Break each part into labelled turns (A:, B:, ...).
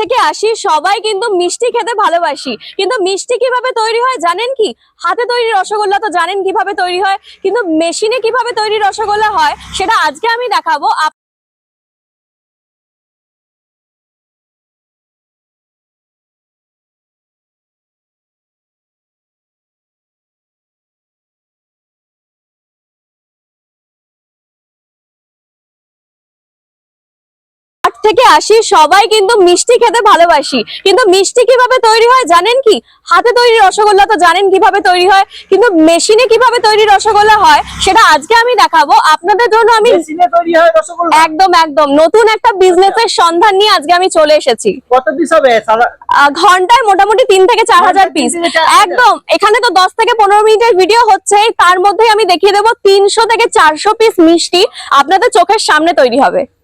A: থেকে আসি, সবাই কিন্তু মিষ্টি খেতে ভালোবাসি। কিন্তু মিষ্টি কীভাবে তৈরি হয় জানেন কি? হাতে তৈরি রসগোল্লা তো জানেন কীভাবে তৈরি হয়? কিন্তু মেশিনে কীভাবে তৈরি রসগোল্লা হয়, সেটা আজকে আমি দেখাবো। থেকে আসি সবাই কিন্তু মিষ্টি খেতে ভালোবাসি। কিন্তু মিষ্টি কীভাবে তৈরি হয় জানেন কি? হাতে তৈরি রসগোল্লা তো জানেন কীভাবে তৈরি হয় কিন্তু মেশিনে কীভাবে তৈরি রসগোল্লা হয় সেটা আজকে আমি দেখাবো। আপনাদের জন্য আমি একদম একদম। নতুন একটা বিজনেসের সন্ধান নিয়ে আজকে আমি চলে এসেছি।
B: কত পিস হবে?
A: আহ, ঘন্টায় মোটামুটি তিন থেকে চার হাজার পিস। একদম। এখানে তো দশ থেকে পনেরো মিনিটের ভিডিও হচ্ছে তার মধ্যে আমি দেখিয়ে দেবো তিনশো থেকে চারশো পিস মিষ্টি। আপনাদের চোখের সামনে তৈরি হবে।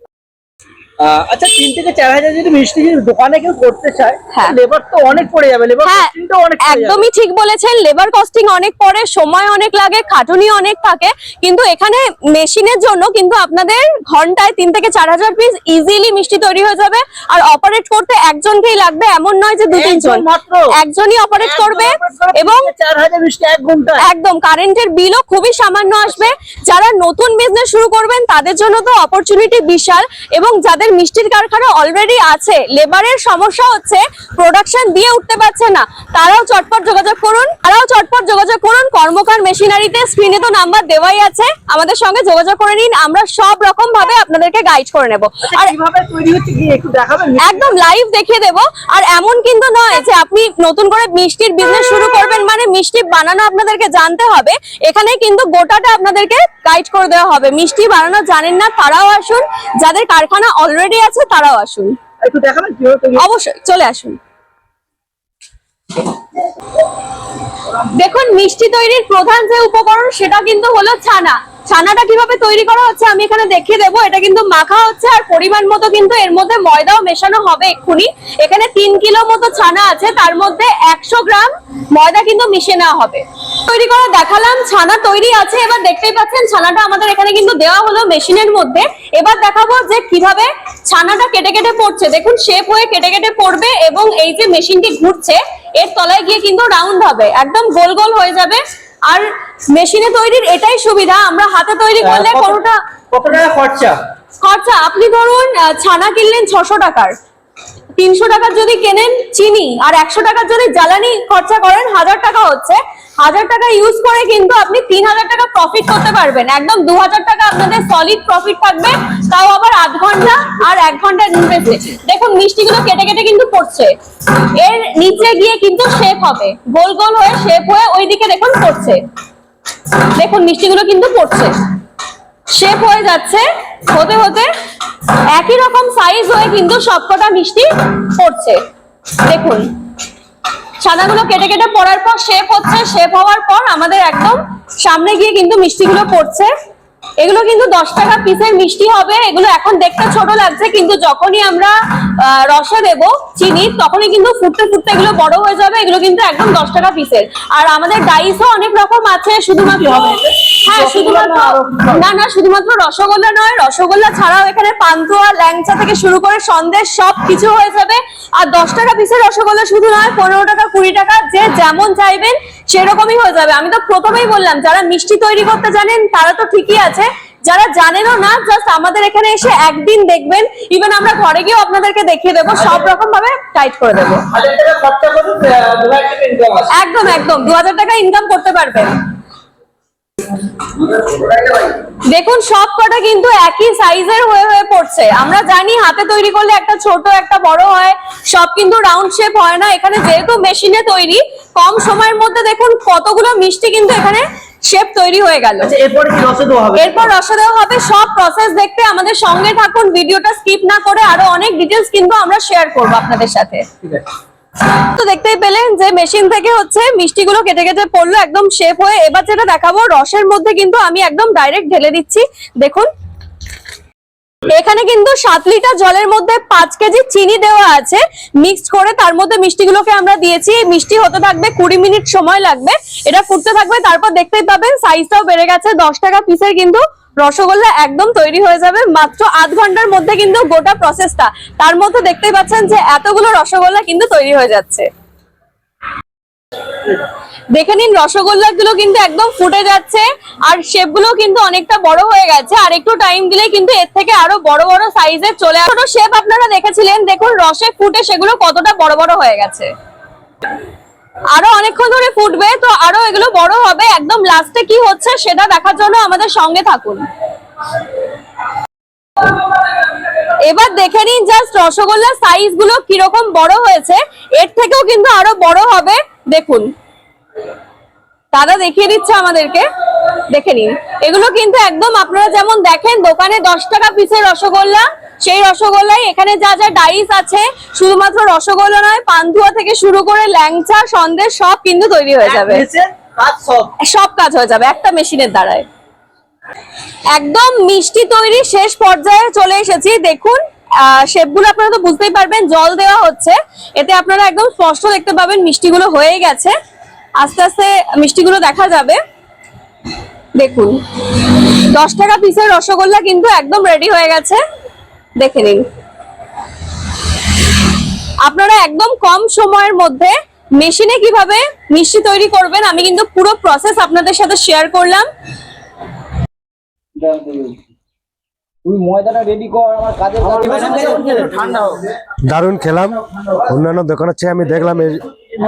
B: আচ্ছা তিন থেকে চার হাজার যদি মিষ্টি যদি দোকানে কেউ করতে চায়
A: হ্যাঁ।
B: লেবার তো অনেক পড়ে যাবে লেবার
A: হ্যাঁ,
B: অনেক
A: একদমই ঠিক বলেছেন লেবার কস্টিং অনেক পড়ে সময় অনেক লাগে খাটুনি অনেক থাকে কিন্তু এখানে মেশিনের জন্য কিন্তু আপনাদের ঘন্টায় তিন থেকে চার হাজার পিস ইজিলি মিষ্টি তৈরি হয়ে যাবে আর অপারেট করতে একজনকেই লাগবে এমন নয় যে দু তিনজন।
B: মাত্র?
A: একজনই অপারেট করবে এবং একদম কারেন্টের বিলও খুবই সামান্য আসবে। যারা নতুন বিজনেস শুরু করবেন তাদের জন্য তো অপরচুনিটি বিশাল এবং যাদের মিষ্টির কারখানা অলরেডি আছে। লেবারের সমস্যা হচ্ছে প্রোডাকশন দিয়ে উঠতে পারছে না। তারাও চটপট যোগাযোগ করুন। তারাও চটপট যোগাযোগ করুন। কর্মকার মেশিনারিতে স্ক্রিনে তো নাম্বার দেওয়াই আছে। আমাদের সঙ্গে যোগাযোগ করে নিন। আমরা সব রকম ভাবে আপনাদেরকে গাইড করে নেব।
B: আচ্ছা,
A: আর
B: কীভাবে তৈরি হচ্ছে কি একটু দেখাবেন?
A: একদম লাইভ দেখিয়ে দেব। আর এমন কিন্তু নয় যে আপনি নতুন করে মিষ্টির বিজনেস শুরু করবেন মানে মিষ্টি বানানো আপনাদেরকে জানতে হবে। এখানে কিন্তু গোটাটা আপনাদেরকে গাইড করে দেওয়া হবে। মিষ্টি বানানো জানেন না তারাও আসুন। যাদের কারখানা অলরেডি আছে তারাও আসুন।
B: একটু দেখাবেন
A: অবশ্যই চলে আসুন। দেখুন মিষ্টি তৈরির প্রধান যে উপকরণ সেটা কিন্তু হলো ছানা। ছানাটা কীভাবে তৈরি করা হচ্ছে আমি এখানে দেখিয়ে দেবো। এটা কিন্তু মাখা হচ্ছে আর পরিমাণ মতো কিন্তু এর মধ্যে ময়দাও মেশানো হবে এক্ষুনি। এখানে তিন কিলো মতো ছানা আছে, তার মধ্যে একশো গ্রাম ময়দা কিন্তু মিশিয়ে নেওয়া হবে। তৈরি করা দেখালাম, ছানা তৈরি আছে, এবার দেখতেই পাচ্ছেন ছানাটা আমাদের এখানে কিন্তু দেওয়া হলো মেশিনের মধ্যে। এবার দেখাবো যে কীভাবে ছানাটা কেটে কেটে পড়ছে। দেখুন শেপ হয়ে কেটে কেটে পড়বে এবং এই যে মেশিনটি ঘুরছে, এর তলায় গিয়ে কিন্তু রাউন্ড হবে, একদম গোল গোল হয়ে যাবে। আর মেশিনে তৈরির এটাই সুবিধা আমরা হাতে তৈরি করলে কোনোটা
B: কত টাকা খরচা?
A: খরচা আপনি ধরুন ছানা কিনলেন ছশো টাকার। তিনশো টাকার যদি কেনেন চিনি আর একশো টাকার যদি জ্বালানি খরচা করেন হাজার টাকা হচ্ছে। হাজার টাকা ইউজ করে কিন্তু আপনি তিন হাজার টাকা প্রফিট করতে পারবেন। একদম দু হাজার টাকা আপনাদের সলিড প্রফিট থাকবে তাও আবার আধ ঘণ্টা আর এক ঘণ্টা ইনভেস্টে দেখুন মিষ্টিগুলো কেটে কেটে কিন্তু পড়ছে। এর নিচে গিয়ে কিন্তু শেপ হবে। গোল গোল হয়ে শেপ হয়ে ওইদিকে দেখুন পড়ছে। দেখুন, মিষ্টিগুলো কিন্তু পড়ছে। শেপ হয়ে যাচ্ছে, হতে হতে একই রকম সাইজ হয়ে কিন্তু সবকটা মিষ্টি পড়ছে। দেখুন, ছানাগুলো কেটে কেটে পড়ার পর শেপ হচ্ছে শেপ হওয়ার পর আমাদের একদম সামনে গিয়ে কিন্তু মিষ্টিগুলো পড়ছে। এগুলো কিন্তু দশ টাকা পিসের মিষ্টি হবে। এগুলো এখন দেখতে ছোট লাগছে, কিন্তু যখনই আমরা রসে দেব চিনি, তখনই কিন্তু ফুটতে ফুটতে এগুলো বড় হয়ে যাবে। এগুলো কিন্তু একদম দশ টাকা পিসের আর আমাদের ডাইসও অনেক রকম আছে, শুধুমাত্র হ্যাঁ শুধুমাত্র না না শুধুমাত্র রসগোল্লা নয় রসগোল্লা ছাড়াও এখানে পান্তুয়া ল্যাংচা থেকে শুরু করে সন্দেশ সব কিছু হয়ে যাবে। আর দশ টাকা পিসের রসগোল্লা শুধু নয় পনেরো টাকা কুড়ি টাকা যে যেমন চাইবেন সেরকমই হয়ে যাবে। আমি তো প্রথমেই বললাম যারা মিষ্টি তৈরি করতে জানেন তারা তো ঠিকই আছে। যারা জানেনও না জাস্ট আমাদের এখানে এসে একদিন দেখবেন। ইভেন আমরা ঘরে গিয়েও আপনাদেরকে দেখিয়ে দেবো সব রকম ভাবে টাইট করে দেবো। একদম একদম দু হাজার টাকা ইনকাম করতে পারবেন। দেখুন সব কটা কিন্তু একই সাইজের হয়ে হয়ে পড়ছে। আমরা জানি হাতে তৈরি করলে একটা ছোট একটা বড় হয়। সব কিন্তু রাউন্ড শেপ হয় না। এখানে যেহেতু মেশিনে তৈরি কম সময়ের মধ্যে দেখুন কতগুলো মিষ্টি কিন্তু এখানে শেপ তৈরি হয়ে গেল।
B: আচ্ছা এরপরে কি রসে দেওয়া হবে?
A: এরপর রসা দেওয়া হবে। সব প্রসেস দেখতে আমাদের সঙ্গে থাকুন। ভিডিওটা স্কিপ না করে আরও অনেক ডিটেলস কিন্তু আমরা শেয়ার করব আপনাদের সাথে।
B: ঠিক আছে।
A: তো দেখতেই পেলেন যে মেশিন থেকে হচ্ছে মিষ্টিগুলো কেটে কেটে পড়ল, একদম শেপ হয়ে। এবার যেটা দেখাবো, রসের মধ্যে কিন্তু আমি একদম ডাইরেক্ট ঢেলে দিচ্ছি। দেখুন এখানে কিন্তু সাত লিটার জলের মধ্যে পাঁচ কেজি চিনি দেওয়া আছে। মিক্সড করে তার মধ্যে মিষ্টিগুলোকে আমরা দিয়েছি। মিষ্টি হতে থাকবে কুড়ি মিনিট সময় লাগবে। এটা ফুটতে থাকবে, তারপর দেখতেই পাবেন সাইজটাও বেড়ে গেছে। দশ টাকা পিসের কিন্তু রসগোল্লা একদম তৈরি হয়ে যাবে। মাত্র আধ ঘণ্টার মধ্যে কিন্তু গোটা প্রসেসটা তার মধ্যে দেখতেই পাচ্ছেন যে এতগুলো রসগোল্লা কিন্তু তৈরি হয়ে যাচ্ছে। দেখে নিন রসগোল্লা গুলো কিন্তু একদম ফুটে যাচ্ছে, আর শেপগুলো কিন্তু অনেকটা বড় হয়ে গেছে, আর একটু টাইম দিলে কিন্তু এর থেকে আরও বড় বড় সাইজের চলে আসে। শেপ আপনারা দেখেছিলেন, দেখুন, রসে ফুটে সেগুলো কতটা বড় বড় হয়ে গেছে। আরও অনেকক্ষণ ধরে ফুটবে, তো আরও এগুলো বড় হবে। একদম লাস্টে কি হচ্ছে সেটা দেখার জন্য আমাদের সঙ্গে থাকুন। এবার দেখে নিন জাস্ট রসগোল্লার সাইজগুলো কীরকম বড় হয়েছে, এর থেকেও কিন্তু আরও বড় হবে। দেখুন। দাদা দেখিয়ে দিচ্ছে আমাদেরকে। দেখে নিন। এগুলো কিন্তু একদম আপনারা যেমন দেখেন দোকানে দশ টাকা পিসের রসগোল্লা সেই রসগোল্লাই এখানে যা যা ডাইস আছে শুধুমাত্র রসগোল্লা নয় পান্তুয়া থেকে শুরু করে ল্যাংচা সন্দেশ সব কিন্তু তৈরি হয়ে যাবে।
B: সব।
A: কাজ হয়ে যাবে একটা মেশিনের দ্বারায়। একদম মিষ্টি তৈরি শেষ পর্যায়ে চলে এসেছি। দেখুন শেপগুলো আপনারা তো বুঝতেই পারবেন, জল দেওয়া হচ্ছে। এতে আপনারা একদম স্পষ্ট দেখতে পাবেন মিষ্টিগুলো হয়ে গেছে। আস্তে আস্তে মিষ্টিগুলো দেখা যাবে। দেখুন, দশ টাকা পিসের রসগোল্লা কিন্তু একদম রেডি হয়ে গেছে। দেখে নিন। আপনারা একদম কম সময়ের মধ্যে মেশিনে কীভাবে মিষ্টি তৈরি করবেন, আমি কিন্তু পুরো প্রসেস আপনাদের সাথে শেয়ার করলাম।
B: তুই ময়দাটা রেডি কর আমার কাজের ঠান্ডা
C: দারুণ খেলাম। অন্যান্য দোকানের চেয়ে আমি দেখলাম এই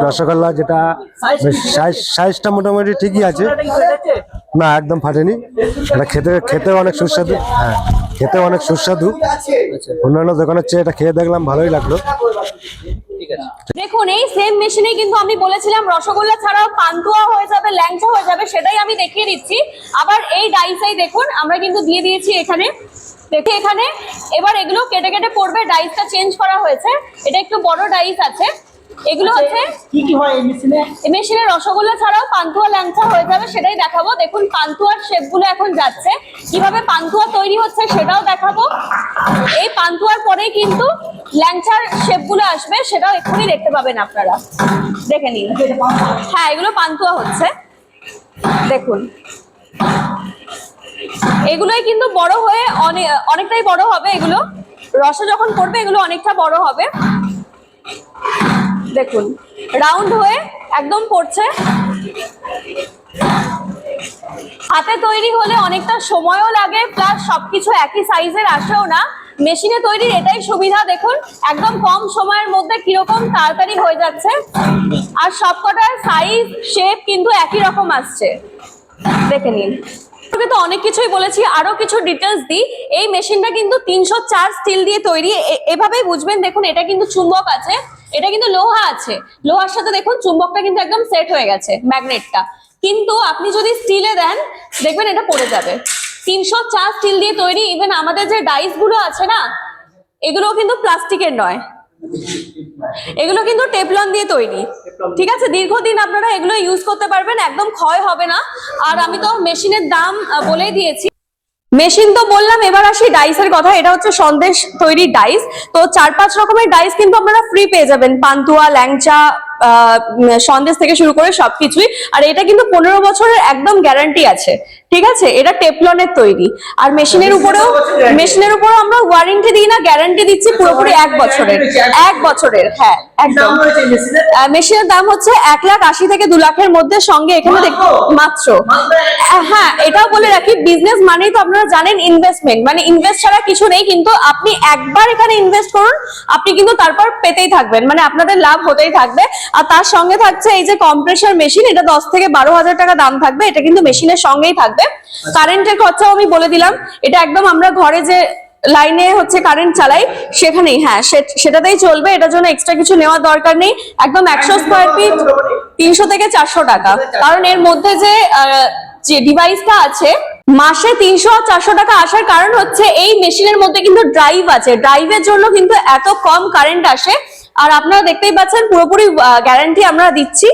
C: রসগোল্লা যেটা সাইজ সাইজটা মোটামুটি ঠিকই আছে। না একদম ফাটেনি। এটা খেতে খেতে অনেক সুস্বাদু। হ্যাঁ খেতে অনেক সুস্বাদু। অন্যান্য দোকানের চেয়ে এটা খেয়ে দেখলাম ভালোই লাগল।
A: দেখুন এই সেম মেশিনে কিন্তু আমি বলেছিলাম রসগোল্লা ছাড়াও পান্তুয়া হয়ে যাবে ল্যাংচা হয়ে যাবে সেটাই আমি দেখিয়ে দিচ্ছি। আবার এই ডাইসাই দেখুন আমরা কিন্তু দিয়ে দিয়েছি এখানে দেখে এখানে এবার এগুলো কেটে কেটে পড়বে ডাইসটা চেঞ্জ করা হয়েছে। এটা একটু বড় ডাইস আছে। এগুলো হচ্ছে
B: কি কি হয় এই মেশিনে
A: এই মেশিনে রসগোল্লা ছাড়াও পান্তুয়া ল্যাংচা হয়ে যাবে সেটাই দেখাবো। দেখুন পান্তুয়ার শেপগুলো এখন যাচ্ছে। কীভাবে পান্তুয়া তৈরি হচ্ছে সেটাও দেখাবো। এই পান্তুয়ার পরেই কিন্তু ল্যাংচার শেপগুলো আসবে সেটাও এক্ষুনি দেখতে পাবেন আপনারা। দেখে নিন। হ্যাঁ এগুলো পান্তুয়া হচ্ছে। দেখুন। এগুলোই কিন্তু বড় হয়ে অনেকটাই বড় হবে এগুলো। রসে যখন পড়বে, এগুলো অনেকটা বড় হবে। দেখুন রাউন্ড হয়ে একদম পড়ছে। হাতে তৈরি হলে অনেকটা সময়ও লাগে প্লাস সবকিছু একই সাইজের আসেও না। মেশিনে তৈরির এটাই সুবিধা, দেখুন, একদম কম সময়ের মধ্যে কীরকম তাড়াতাড়ি হয়ে যাচ্ছে। আর সবকটার সাইজ শেপ কিন্তু একই রকম আসছে। দেখে নিন। তোকে তো অনেক কিছুই বলেছি, আরও কিছু ডিটেলস দিই। এই মেশিনটা কিন্তু তিনশো চার স্টিল দিয়ে তৈরি। এভাবেই বুঝবেন, দেখুন, এটা কিন্তু চুম্বক আছে, এটা কিন্তু লোহা আছে। লোহার সাথে দেখুন, চুম্বকটা কিন্তু একদম সেট হয়ে গেছে ম্যাগনেটটা কিন্তু আপনি যদি স্টিলে দেন, দেখবেন এটা পড়ে যাবে। তিনশো চার স্টিল দিয়ে তৈরি ইভেন আমাদের যে ডাইসগুলো আছে না এগুলো কিন্তু প্লাস্টিকের নয়। এগুলো কিন্তু টেপলন দিয়ে তৈরি। ঠিক আছে? দীর্ঘদিন আপনারা এগুলো ইউজ করতে পারবেন একদম ক্ষয় হবে না। আর আমি তো মেশিনের দাম বলেই দিয়েছি। মেশিন তো বললাম এবার আসি ডাইসের কথা। এটা হচ্ছে সন্দেশ তৈরি ডাইস তো চার পাঁচ রকমের ডাইস কিন্তু আপনারা ফ্রি পেয়ে যাবেন। পান্তুয়া ল্যাংচা সন্দেশ থেকে শুরু করে সবকিছুই। আর এটা কিন্তু পনেরো বছরের একদম গ্যারান্টি আছে। ঠিক আছে? এটা টেপলনের তৈরি। আর মেশিনের উপরেও মেশিনের উপরেও আমরা ওয়ারেন্টি দিই না গ্যারান্টি দিচ্ছি পুরোপুরি এক বছরের। এক বছরের হ্যাঁ একদম।
B: মেশিনের?
A: দাম হচ্ছে এক লাখ আশি থেকে দু লাখের মধ্যে সঙ্গে এখানে দেখ- মাত্র? হ্যাঁ এটাও বলে রাখি বিজনেস মানেই তো আপনারা জানেন ইনভেস্টমেন্ট মানে ইনভেস্ট ছাড়া কিছু নেই কিন্তু আপনি একবার এখানে ইনভেস্ট করুন আপনি কিন্তু তারপর পেতেই থাকবেন। মানে আপনাদের লাভ হতেই থাকবে। আর তার সঙ্গে থাকছে এই যে কম্প্রেসার মেশিন এটা দশ থেকে বারো হাজার টাকা দাম থাকবে। এটা কিন্তু মেশিনের সঙ্গেই থাকবে। কারেন্টের খরচাও আমি বলে দিলাম। এটা একদম আমরা ঘরে যে লাইনে হচ্ছে কারেন্ট চালাই, সেখানেই হ্যাঁ সেটাতেই চলবে। এটার জন্য এক্সট্রা কিছু নেওয়ার দরকার নেই। একদম একশো স্কোয়ার ফিট তিনশো থেকে চারশো টাকা। কারণ এর মধ্যে যে যে ডিভাইসটা আছে, মাসে তিনশো আর চারশো টাকা আসার কারণ হচ্ছে এই মেশিনের মধ্যে কিন্তু ড্রাইভ আছে। ড্রাইভের জন্য কিন্তু এত কম কারেন্ট আসে। আর আপনারা দেখতেই পাচ্ছেন, পুরোপুরি গ্যারান্টি আমরা দিচ্ছি।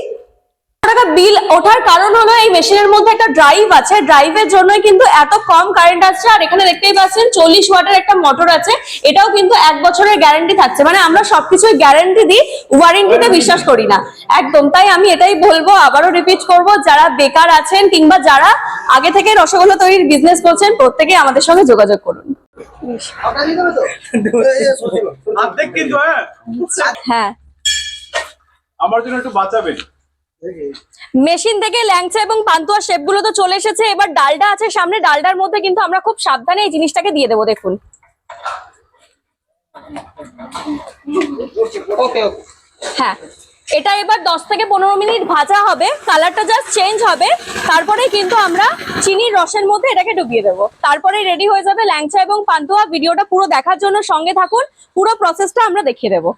A: টাকা বিল ওঠার কারণ হলো এই মেশিনের মধ্যে একটা ড্রাইভ আছে। ড্রাইভের জন্যই কিন্তু এত কম কারেন্ট আসছে। আর এখানে দেখতেই পাচ্ছেন চল্লিশ ওয়াটের একটা মোটর আছে। এটাও কিন্তু এক বছরের গ্যারান্টি থাকছে। মানে আমরা সবকিছু গ্যারান্টি দিই ওয়ারেন্টিতে বিশ্বাস করি না। একদম তাই আমি এটাই বলব আবারও রিপিট করব যারা বেকার আছেন কিংবা যারা আগে থেকে রসগোল্লা তৈরির বিজনেস করছেন প্রত্যেকে আমাদের সঙ্গে যোগাযোগ করুন।
D: হ্যাঁ।
A: হ্যাঁ।
D: আমার জন্য একটু বাঁচাবেন।
A: মেশিন থেকে ল্যাংচা এবং পান্তুয়া শেপগুলো তো চলে এসেছে। এবার ডালটা আছে সামনে। ডালডার মধ্যে কিন্তু আমরা খুব সাবধানে এই জিনিসটাকে দিয়ে দেবো দেখুন। হ্যাঁ। এটা এবার দশ থেকে পনেরো মিনিট ভাজা হবে। কালারটা জাস্ট চেঞ্জ হবে। তারপরে কিন্তু আমরা চিনির রসের মধ্যে এটাকে ডুবিয়ে দেবো। তারপরে রেডি হয়ে যাবে ল্যাংচা এবং পান্তুয়া। ভিডিওটা পুরো দেখার জন্য সঙ্গে থাকুন। পুরো প্রসেসটা আমরা দেখিয়ে দেবো।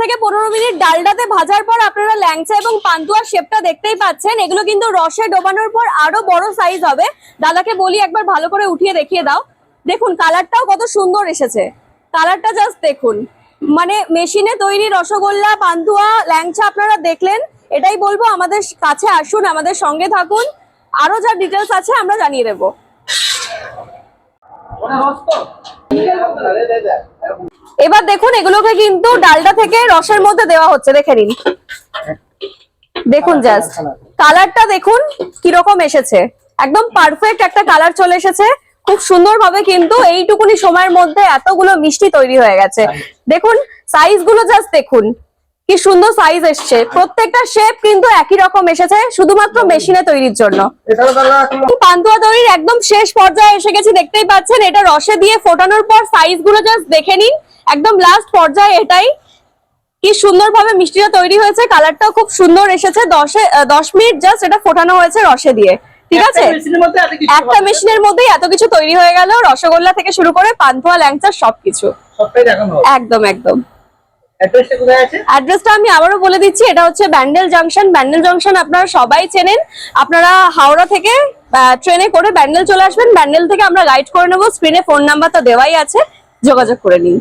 A: থেকে পনেরো মিনিট ডালডাতে ভাজার পর আপনারা ল্যাংচা এবং পান্তুয়ার শেপটা দেখতেই পাচ্ছেন। এগুলো কিন্তু রসে ডোবানোর পর আরও বড় সাইজ হবে। দাদাকে বলি একবার ভালো করে উঠিয়ে দেখিয়ে দাও। দেখুন কালারটাও কত সুন্দর এসেছে। কালারটা জাস্ট দেখুন। মানে মেশিনে তৈরি রসগোল্লা, পান্তুয়া, ল্যাংচা আপনারা দেখলেন। এটাই বলব, আমাদের কাছে আসুন, আমাদের সঙ্গে থাকুন। আরও যা ডিটেলস আছে আমরা জানিয়ে দেবো।
B: তো।
A: এবার দেখুন এগুলোকে কিন্তু ডালটা থেকে রসের মধ্যে দেওয়া হচ্ছে। দেখে নিন। দেখুন জাস্ট কালারটা দেখুন কীরকম এসেছে। একদম পারফেক্ট একটা কালার চলে এসেছে। খুব সুন্দরভাবে কিন্তু এইটুকুনি সময়ের মধ্যে এতগুলো মিষ্টি তৈরি হয়ে গেছে। দেখুন সাইজগুলো জাস্ট দেখুন। কি সুন্দর সাইজ এসছে। প্রত্যেকটা শেপ কিন্তু একই রকম এসেছে শুধুমাত্র মেশিনে তৈরির জন্য। পান্তুয়া তৈরির একদম শেষ পর্যায়ে এসে গেছি দেখতেই পাচ্ছেন। এটা রসে দিয়ে ফোটানোর পর সাইজগুলো জাস্ট দেখে নিন। একদম লাস্ট পর্যায়ে এটাই। কি সুন্দরভাবে মিষ্টিটা তৈরি হয়েছে কালারটাও খুব সুন্দর এসেছে। দশে দশ মিনিট জাস্ট এটা ফোটানো হয়েছে রসে দিয়ে। ঠিক আছে?
B: একটা মেশিনের
A: মধ্যেই এত কিছু তৈরি হয়ে গেল। রসগোল্লা থেকে শুরু করে পান্তুয়া ল্যাংচা সবকিছু। একদম একদম।
B: অ্যাড্রেসটা
A: অ্যাড্রেসটা আমি আবারও বলে দিচ্ছি এটা হচ্ছে ব্যান্ডেল জাংশন। ব্যান্ডেল জাংশন আপনারা সবাই চেনেন। আপনারা হাওড়া থেকে ট্রেনে করে ব্যান্ডেল চলে আসবেন। ব্যান্ডেল থেকে আমরা গাইড করে নেব। স্ক্রিনে ফোন নাম্বার তো দেওয়াই আছে। যোগাযোগ করে নিন।